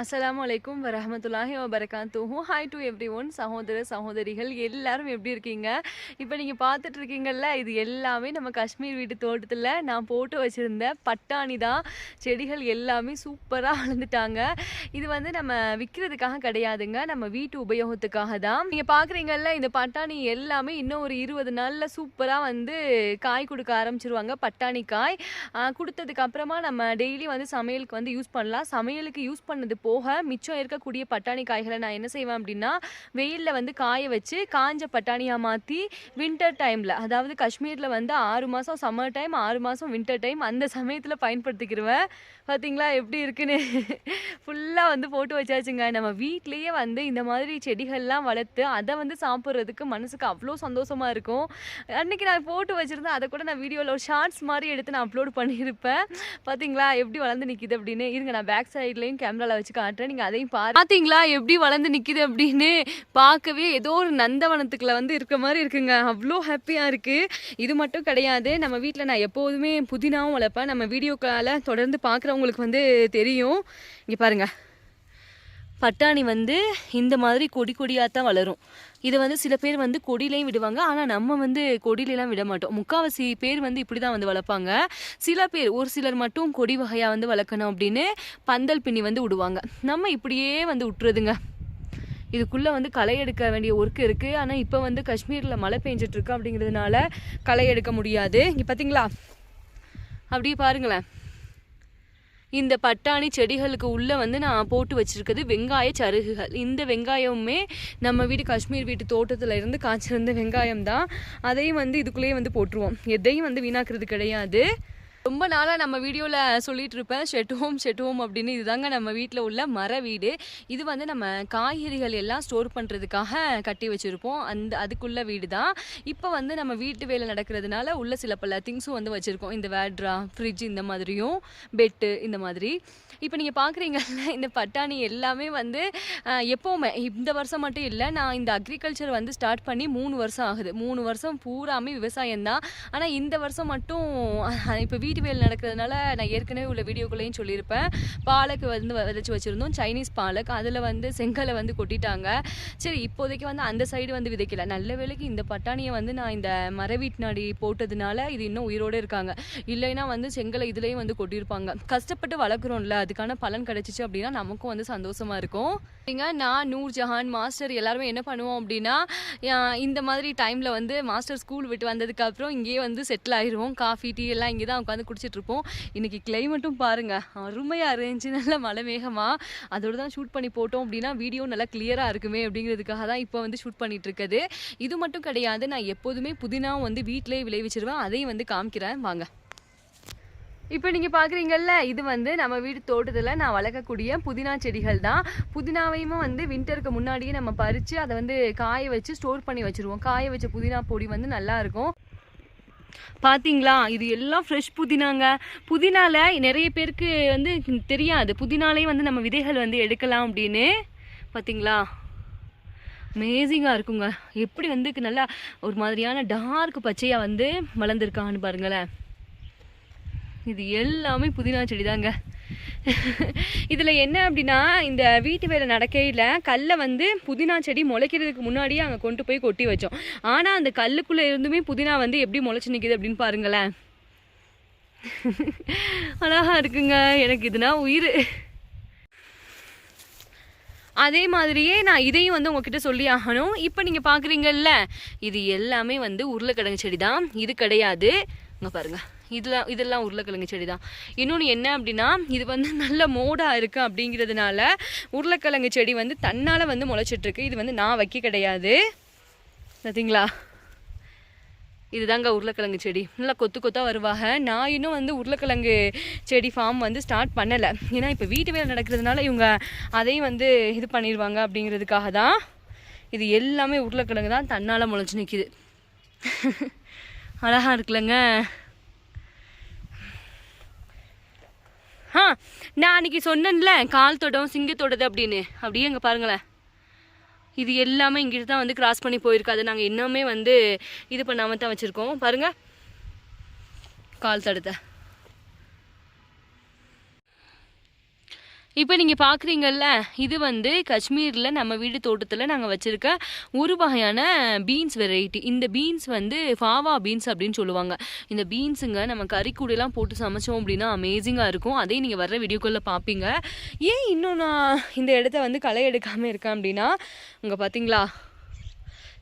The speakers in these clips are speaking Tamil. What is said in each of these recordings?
அஸ்லாம் வலைக்கும் வரமத்துல்லாஹி வபரகாத்துஹு ஹாய் டு எவ்ரி ஒன் சகோதர சகோதரிகள் எல்லாரும் எப்படி இருக்கீங்க? இப்போ நீங்கள் பார்த்துட்டு இருக்கீங்கல்ல இது எல்லாமே நம்ம காஷ்மீர் வீட்டு தோட்டத்தில் நான் போட்டு வச்சுருந்த பட்டாணி தான். செடிகள் எல்லாமே சூப்பராக வளர்ந்துட்டாங்க. இது வந்து நம்ம விற்கிறதுக்காக கிடையாதுங்க நம்ம வீட்டு உபயோகத்துக்காக தான். நீங்கள் பார்க்குறீங்கல்ல இந்த பட்டாணி எல்லாமே இன்னும் ஒரு இருபது நாளில் சூப்பராக வந்து காய் கொடுக்க ஆரம்பிச்சிருவாங்க பட்டாணி காய். கொடுத்ததுக்கப்புறமா நம்ம டெய்லி வந்து சமையலுக்கு வந்து யூஸ் பண்ணலாம். சமையலுக்கு யூஸ் பண்ணது போக மிச்சம் இருக்கக்கூடிய பட்டாணி காய்களை நான் என்ன செய்வேன் அப்படின்னா வெயிலில் வந்து காய வச்சு காஞ்ச பட்டாணியாக மாற்றி வின்டர் டைமில் அதாவது காஷ்மீரில் வந்து ஆறு மாதம் சம்மர் டைம் ஆறு மாதம் வின்டர் டைம் அந்த சமயத்தில் பயன்படுத்திக்கிடுவேன் பார்த்தீங்களா எப்படி இருக்குன்னு? ஃபுல்லாக வந்து போட்டு வச்சாச்சுங்க. நம்ம வீட்லேயே வந்து இந்த மாதிரி செடிகள்லாம் வளர்த்து அதை வந்து சாப்பிட்றதுக்கு மனசுக்கு அவ்வளோ சந்தோஷமாக இருக்கும். அன்றைக்கி நான் போட்டு வச்சுருந்தேன். அதை கூட நான் வீடியோவில் ஒரு ஷார்ட்ஸ் மாதிரி எடுத்து நான் அப்லோட் பண்ணியிருப்பேன். பார்த்தீங்களா எப்படி வளர்ந்து நிற்கிது அப்படின்னு. இருங்க நான் பேக் சைட்லேயும் கேமராவில் வச்சு காட்டுறேன். நீங்கள் அதையும் பா பார்த்தீங்களா எப்படி வளர்ந்து நிற்கிது அப்படின்னு பார்க்கவே ஏதோ ஒரு நந்தவனத்துக்குள்ள வந்து இருக்க மாதிரி இருக்குங்க. அவ்வளோ ஹாப்பியாக இருக்குது இது மட்டும் கிடையாது. நம்ம வீட்டில் நான் எப்போதுமே புதினாவும் வளர்ப்பேன். நம்ம வீடியோக்கால தொடர்ந்து பார்க்குறவங்களுக்கு வந்து தெரியும். இங்கே பாருங்கள் பட்டாணி வந்து இந்த மாதிரி கொடி கொடியாக தான் வளரும். இதை வந்து சில பேர் வந்து கொடியிலையும் விடுவாங்க. ஆனால் நம்ம வந்து கொடியிலலாம் விட மாட்டோம். முக்காவாசி பேர் வந்து இப்படி தான் வந்து வளர்ப்பாங்க. சில பேர் ஒரு சிலர் மட்டும் கொடி வகையாக வந்து வளர்க்கணும் அப்படின்னு பந்தல் பின்னி வந்து விடுவாங்க. நம்ம இப்படியே வந்து விட்டுறதுங்க இதுக்குள்ளே வந்து களை எடுக்க வேண்டிய ஒர்க் இருக்குது ஆனால் இப்போ வந்து காஷ்மீரில் மழை பெஞ்சிட்ருக்கு அப்படிங்கிறதுனால களை எடுக்க முடியாது. இங்கே பார்த்தீங்களா அப்படியே பாருங்களேன். இந்த பட்டாணி செடிகளுக்கு உள்ளே வந்து நான் போட்டு வச்சிருக்கிறது வெங்காய சருகுகள். இந்த வெங்காயமுமே நம்ம வீடு காஷ்மீர் வீட்டு தோட்டத்தில் இருந்து காய்ச்சிருந்த வெங்காயம் தான். அதையும் வந்து இதுக்குள்ளேயே வந்து போட்டுருவோம். எதையும் வந்து வீணாக்குறது கிடையாது. ரொம்ப நாளாக நம்ம வீடியோவில் சொல்லிட்டு இருப்பேன். ஷெட் ஹோம் ஷெட் ஹோம் அப்படின்னு. இதுதாங்க நம்ம வீட்டில் உள்ள மர வீடு. இது வந்து நம்ம காய்கறிகள் எல்லாம் ஸ்டோர் பண்ணுறதுக்காக கட்டி வச்சுருப்போம். அந்த அதுக்குள்ள வீடு தான் இப்போ வந்து நம்ம வீட்டு வேலை நடக்கிறதுனால உள்ள சில பல திங்ஸும் வந்து வச்சுருக்கோம். இந்த வேட்ரா ஃப்ரிட்ஜ் இந்த மாதிரியும் பெட்டு இந்த மாதிரி. இப்போ நீங்கள் பார்க்குறீங்கல்ல இந்த பட்டாணி எல்லாமே வந்து எப்போவுமே இந்த வருஷம் மட்டும் இல்லை நான் இந்த அக்ரிகல்ச்சர் வந்து ஸ்டார்ட் பண்ணி மூணு வருஷம் ஆகுது. மூணு வருஷம் பூராமே விவசாயம் தான் ஆனால் இந்த வருஷம் மட்டும் இப்போ வீ வீட்டு வேலை நடக்கிறதுனால நான் ஏற்கனவே உள்ள வீடியோக்குள்ளேயும் சொல்லியிருப்பேன். பாலக்கு வந்து விதைச்சி வச்சுருந்தோம். சைனீஸ் பாலக். அதில் வந்து செங்கலை வந்து கொட்டிட்டாங்க. சரி இப்போதைக்கு வந்து அந்த சைடு வந்து விதைக்கல. நல்ல வேலைக்கு இந்த பட்டாணியை வந்து நான் இந்த மர வீட்டினாடி போட்டதுனால இது இன்னும் உயிரோடு இருக்காங்க. இல்லைன்னா வந்து செங்கலை இதுலேயும் வந்து கொட்டியிருப்பாங்க. கஷ்டப்பட்டு வளர்க்குறோம்ல அதுக்கான பலன் கிடைச்சிச்சு அப்படின்னா நமக்கும் வந்து சந்தோஷமா இருக்கும். சரிங்க நான் நூர் ஜஹான் மாஸ்டர் எல்லாருமே என்ன பண்ணுவோம் அப்படின்னா இந்த மாதிரி டைமில் வந்து மாஸ்டர் ஸ்கூல் விட்டு வந்ததுக்கப்புறம் இங்கேயே வந்து செட்டில் ஆயிடுவோம் காஃபி டீ எல்லாம் இங்கே தான் உட்காந்து குடிச்சிட்டு இருப்போம் இன்னைக்கு கிளைமேட்டும் பாருங்க அருமையாக இருந்துச்சு. நல்ல மழை வேகமா அதோட தான் ஷூட் பண்ணி போட்டோம் அப்படின்னா வீடியோ நல்லா கிளியராக இருக்குமே அப்படிங்கிறதுக்காக தான் இப்போ வந்து ஷூட் பண்ணிட்டு இருக்குது இது மட்டும் கிடையாது நான் எப்போதுமே புதினாவும் வந்து வீட்டிலேயே விளைவிச்சிருவேன். அதையும் வந்து காமிக்கிறேன். வாங்க. இப்போ நீங்கள் பார்க்குறீங்கல்ல இது வந்து நம்ம வீட்டு தோட்டத்தில் நான் வளர்க்கக்கூடிய புதினா செடிகள் தான். புதினாவையும் வந்து வின்டருக்கு முன்னாடியே நம்ம பறித்து அதை வந்து காய வச்சு ஸ்டோர் பண்ணி வச்சுருவோம். காய வச்ச புதினா பொடி வந்து நல்லா பார்த்தீங்களா இது எல்லாம் ஃப்ரெஷ் புதினாங்க. புதினால நிறைய பேருக்கு வந்து தெரியாது. புதினாலே வந்து நம்ம விதைகள் வந்து எடுக்கலாம் அப்படின்னு. பார்த்தீங்களா அமேசிங்காக இருக்குங்க. எப்படி வந்து நல்லா ஒரு மாதிரியான டார்க் பச்சையாக வந்து வளர்ந்துருக்கான்னு பாருங்களேன். இது எல்லாமே புதினா செடி தாங்க இதில் என்ன அப்படின்னா இந்த வீட்டு வேலை நடக்கையில் கல்லை வந்து புதினா செடி முளைக்கிறதுக்கு முன்னாடியே அங்கே கொண்டு போய் கொட்டி வச்சோம். ஆனால் அந்த கல்லுக்குள்ளே இருந்துமே புதினா வந்து எப்படி முளைச்சி நிற்கிது அப்படின்னு பாருங்களேன். அழகா இருக்குங்க. எனக்கு இதுனா உயிர். அதே மாதிரியே நான் இதையும் வந்து உங்ககிட்ட சொல்லி ஆகணும். இப்போ நீங்கள் பார்க்குறீங்கல்ல இது எல்லாமே வந்து உருளைக்கிழங்கு செடி தான் இது கிடையாது. இங்கே பாருங்கள் இதெல்லாம் இதெல்லாம் உருளைக்கிழங்கு செடி தான் இன்னொன்று என்ன அப்படின்னா இது வந்து நல்ல மோடாக இருக்குது அப்படிங்கிறதுனால உருளைக்கிழங்கு செடி வந்து தன்னால் வந்து முளைச்சிட்ருக்கு. இது வந்து நான் வைக்க கிடையாது. பார்த்தீங்களா இதுதாங்க உருளைக்கிழங்கு செடி. நல்லா கொத்து கொத்தாக வருவாங்க. நான் இன்னும் வந்து உருளைக்கிழங்கு செடி ஃபார்ம் வந்து ஸ்டார்ட் பண்ணலை. ஏன்னா இப்போ வீட்டு வேலை நடக்கிறதுனால இவங்க அதையும் வந்து இது பண்ணிடுவாங்க அப்படிங்கிறதுக்காக தான் இது எல்லாமே உருளைக்கிழங்கு தான் தன்னால் முளைச்சி நிற்கிது அழகாக இருக்குல்லங்க. ஆ நான் அன்னைக்கு சொன்னேன்ல கால் தொடம் சிங்கத்தோடது அப்படின்னு. அப்படியே இங்கே பாருங்களேன். இது எல்லாமே இங்கிட்டு தான் வந்து கிராஸ் பண்ணி போயிருக்காது நாங்கள் இன்னுமே வந்து இது பண்ணாமல் தான் வச்சுருக்கோம். பாருங்கள் கால் தடத்தை இப்போ நீங்கள் பார்க்குறீங்கல்ல இது வந்து காஷ்மீரில் நம்ம வீடு தோட்டத்தில் நாங்கள் வச்சுருக்க ஒரு வகையான பீன்ஸ் வெரைட்டி இந்த பீன்ஸ் வந்து ஃபாவா பீன்ஸ் அப்படின்னு சொல்லுவாங்க. இந்த பீன்ஸுங்க நம்ம கறி போட்டு சமைச்சோம் அப்படின்னா அமேசிங்காக இருக்கும். அதையும் நீங்கள் வர்ற வீடியோக்குள்ளே பார்ப்பீங்க ஏன் இன்னும் நான் இந்த இடத்த வந்து களை எடுக்காமல் இருக்கேன் அப்படின்னா அங்கே பார்த்தீங்களா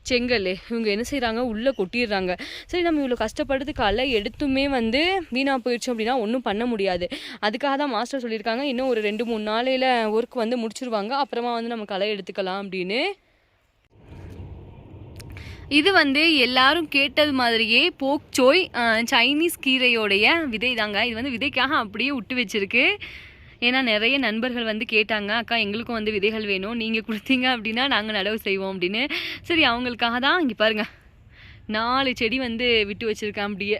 செங்கல் இவங்க என்ன செய்கிறாங்க உள்ளே கொட்டிடுறாங்க. சரி நம்ம இவ்வளோ கஷ்டப்படுறது களை எடுத்துமே வந்து வீணாக போயிடுச்சு அப்படின்னா ஒன்றும் பண்ண முடியாது. அதுக்காக தான் மாஸ்டர் சொல்லியிருக்காங்க. இன்னும் ஒரு ரெண்டு மூணு நாளையில் ஒர்க் வந்து முடிச்சிருவாங்க. அப்புறமா வந்து நம்ம களை எடுத்துக்கலாம் அப்படின்னு. இது வந்து எல்லாரும் கேட்டது மாதிரியே போக்சோய் சைனீஸ் கீரையோடைய விதை தாங்க இது வந்து விதைக்காக அப்படியே விட்டு வச்சிருக்கு. ஏன்னா நிறைய நண்பர்கள் வந்து கேட்டாங்க அக்கா எங்களுக்கும் வந்து விதைகள் வேணும். நீங்கள் கொடுத்தீங்க அப்படின்னா நாங்கள் நடவு செய்வோம் அப்படின்னு. சரி அவங்களுக்காக தான் இங்கே பாருங்க. நாலு செடி வந்து விட்டு வச்சிருக்கேன் அப்படியே.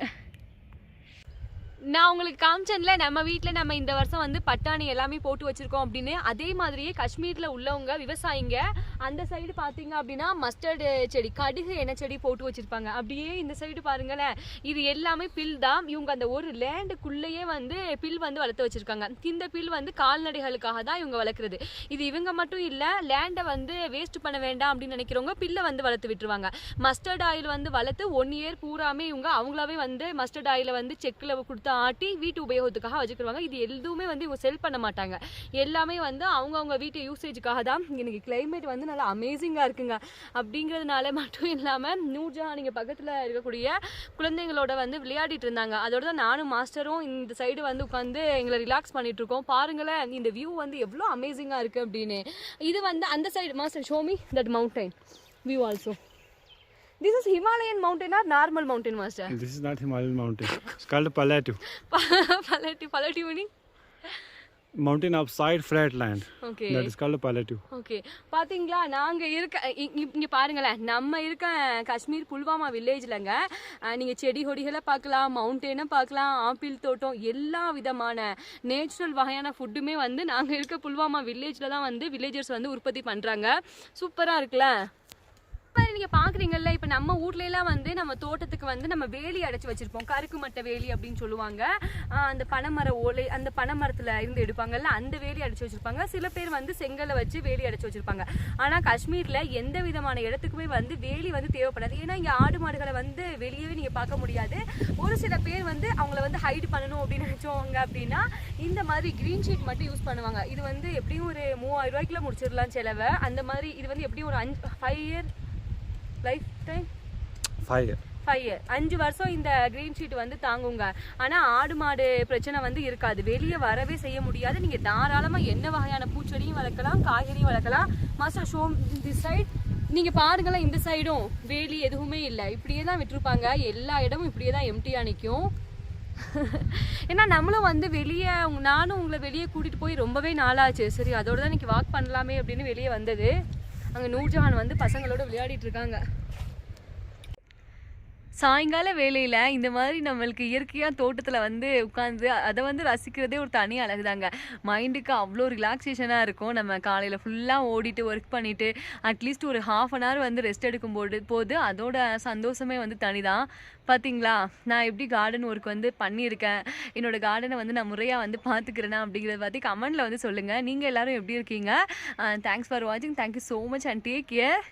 நான் உங்களுக்கு காமிச்சேன்ல நம்ம வீட்டில் நம்ம இந்த வருஷம் வந்து பட்டாணி எல்லாமே போட்டு வச்சிருக்கோம் அப்படின்னு. அதே மாதிரியே காஷ்மீரில் உள்ளவங்க விவசாயிங்க அந்த சைடு பார்த்தீங்க அப்படின்னா மஸ்டர்டு செடி கடுகு எண்ணெய் செடி போட்டு வச்சிருப்பாங்க. அப்படியே இந்த சைடு பாருங்களேன். இது எல்லாமே பில் தான். இவங்க அந்த ஒரு லேண்டுக்குள்ளேயே வந்து பில் வந்து வளர்த்து வச்சிருக்காங்க. இந்த பில் வந்து கால்நடைகளுக்காக தான் இவங்க வளர்க்குறது. இது இவங்க மட்டும் இல்லை லேண்டை வந்து வேஸ்ட் பண்ண வேண்டாம் அப்படின்னு நினைக்கிறவங்க பில்லை வந்து வளர்த்து விட்டுருவாங்க. மஸ்டர்ட் ஆயில் வந்து வளர்த்து ஒன் இயர் பூராமே இவங்க அவங்களாவே வந்து மஸ்டர்ட் ஆயிலை வந்து செக்கில் கொடுத்து ஆட்டி வீட்டு உபயோகத்துக்காக வச்சுக்கிறாங்க இது எதுவுமே வந்து இவங்க செல் பண்ண மாட்டாங்க. எல்லாமே வந்து அவங்கவுங்க வீட்டு யூசேஜுக்காக தான் இன்னைக்கு கிளைமேட் வந்து நல்லா அமேசிங்காக இருக்குங்க. அப்படிங்கிறதுனால மட்டும் இல்லாமல் நூர்ஜஹான் இங்கே பக்கத்தில் இருக்கக்கூடிய குழந்தைங்களோட வந்து விளையாடிட்டு இருந்தாங்க. அதோட தான் நானும் மாஸ்டரும் இந்த சைடு வந்து உட்காந்து எங்களை ரிலாக்ஸ் பண்ணிட்டு இருக்கோம். பாருங்களேன் இந்த வியூ வந்து எவ்வளோ அமேசிங்காக இருக்குது அப்படின்னு. இது வந்து அந்த side master show me that mountain view also this is Himalayan mountain or normal mountain master This is not Himalayan mountain. It's called Palatu. பலட்டி பலட்டி மணி Mountain outside flat land. Okay That is called Palatu. Okay பாத்தீங்களா நாங்க இருக்க இங்க பாருங்களேன் நம்ம இருக்க காஷ்மீர் புல்வாமா வில்லேஜ்லங்க நீங்க செடி கொடிகளை பார்க்கலாம் மவுண்டெயினை பார்க்கலாம் ஆப்பிள் தோட்டம் எல்லா விதமான நேச்சுரல் வகையான ஃபுட்டுமே வந்து நாங்க இருக்க புல்வாமா வில்லேஜ்ல தான் வந்து வில்லேஜர்ஸ் வந்து உற்பத்தி பண்றாங்க சூப்பரா இருக்குல்ல இப்போ நீங்க பாக்குறீங்கல்ல இப்ப நம்ம ஊர்ல எல்லாம் வந்து நம்ம தோட்டத்துக்கு வந்து நம்ம வேலி அடைச்சு வச்சிருப்போம். கருக்கு மட்டை வேலி அப்படின்னு சொல்லுவாங்க. அந்த பனைமர ஓலை அந்த பனைமரத்துல இருந்து எடுப்பாங்கல்ல அந்த வேலி அடைச்சு வச்சிருப்பாங்க. சில பேர் வந்து செங்கலை வச்சு வேலி அடைச்சு வச்சிருப்பாங்க. ஆனா காஷ்மீர்ல எந்த விதமான இடத்துக்குமே வந்து வேலி வந்து தேவைப்படாது. ஏன்னா இங்க ஆடு மாடுகளை வந்து வெளியவே நீங்க பார்க்க முடியாது. ஒரு சில பேர் வந்து அவங்கள வந்து ஹைட் பண்ணணும் அப்படின்னு நினைச்சவங்க அப்படின்னா இந்த மாதிரி கிரீன் ஷீட் மட்டும் யூஸ் பண்ணுவாங்க. இது வந்து எப்படியும் ஒரு மூவாயிரம் ரூபாய்க்குள்ள முடிச்சிடலாம் செலவை. அந்த மாதிரி இது வந்து எப்படியும் ஒரு அஞ்சு five year life time Fire. Five year அஞ்சு வருஷம் இந்த கிரீன் ஷீட் வந்து தாங்குங்க. ஆனா ஆடு மாடு பிரச்சனை வந்து இருக்காது. வெளியே வரவே செய்ய முடியாது. நீங்க தாராளமா என்ன வகையான பூச்செடியும் வளர்க்கலாம் காய்கறியும் வளர்க்கலாம். மாஸ்டர் ஷோ திஸ் சைட் நீங்க பாருங்களேன் இந்த சைடும் வேலி எதுவுமே இல்லை. இப்படியே தான் விட்டுருப்பாங்க. எல்லா இடமும் இப்படியே தான் எம்டியா நிற்கும் ஏன்னா நம்மளும் வந்து வெளியே நானும் உங்களை வெளியே கூட்டிட்டு போய் ரொம்பவே நாளாச்சு. சரி அதோட தான் இன்னைக்கு வாக் பண்ணலாமே அப்படின்னு வெளியே வந்தது. அங்க நூர்ஜஹான் வந்து பசங்களோட விளையாடிட்டு இருக்காங்க. சாயங்கால வேலையில் இந்த மாதிரி நம்மளுக்கு இயற்கையாக தோட்டத்தில் வந்து உட்காந்து அதை வந்து ரசிக்கிறதே ஒரு தனி அழகுதாங்க. மைண்டுக்கு அவ்வளோ ரிலாக்ஸேஷனாக இருக்கும். நம்ம காலையில் ஃபுல்லாக ஓடிட்டு ஒர்க் பண்ணிவிட்டு அட்லீஸ்ட் ஒரு ஹாஃப் அன் ஹவர் வந்து ரெஸ்ட் எடுக்கும் போது போது அதோட சந்தோஷமே வந்து தனிதான் பார்த்தீங்களா நான் எப்படி கார்டன் ஒர்க் வந்து பண்ணியிருக்கேன்? என்னோடய கார்டனை வந்து நான் முறையாக வந்து பார்த்துக்கிறேன்னா அப்படிங்கிறத பற்றி கமெண்ட்டில் வந்து சொல்லுங்கள் நீங்கள் எல்லோரும் எப்படி இருக்கீங்க? தேங்க்ஸ் ஃபார் வாட்சிங் thank you so much and take care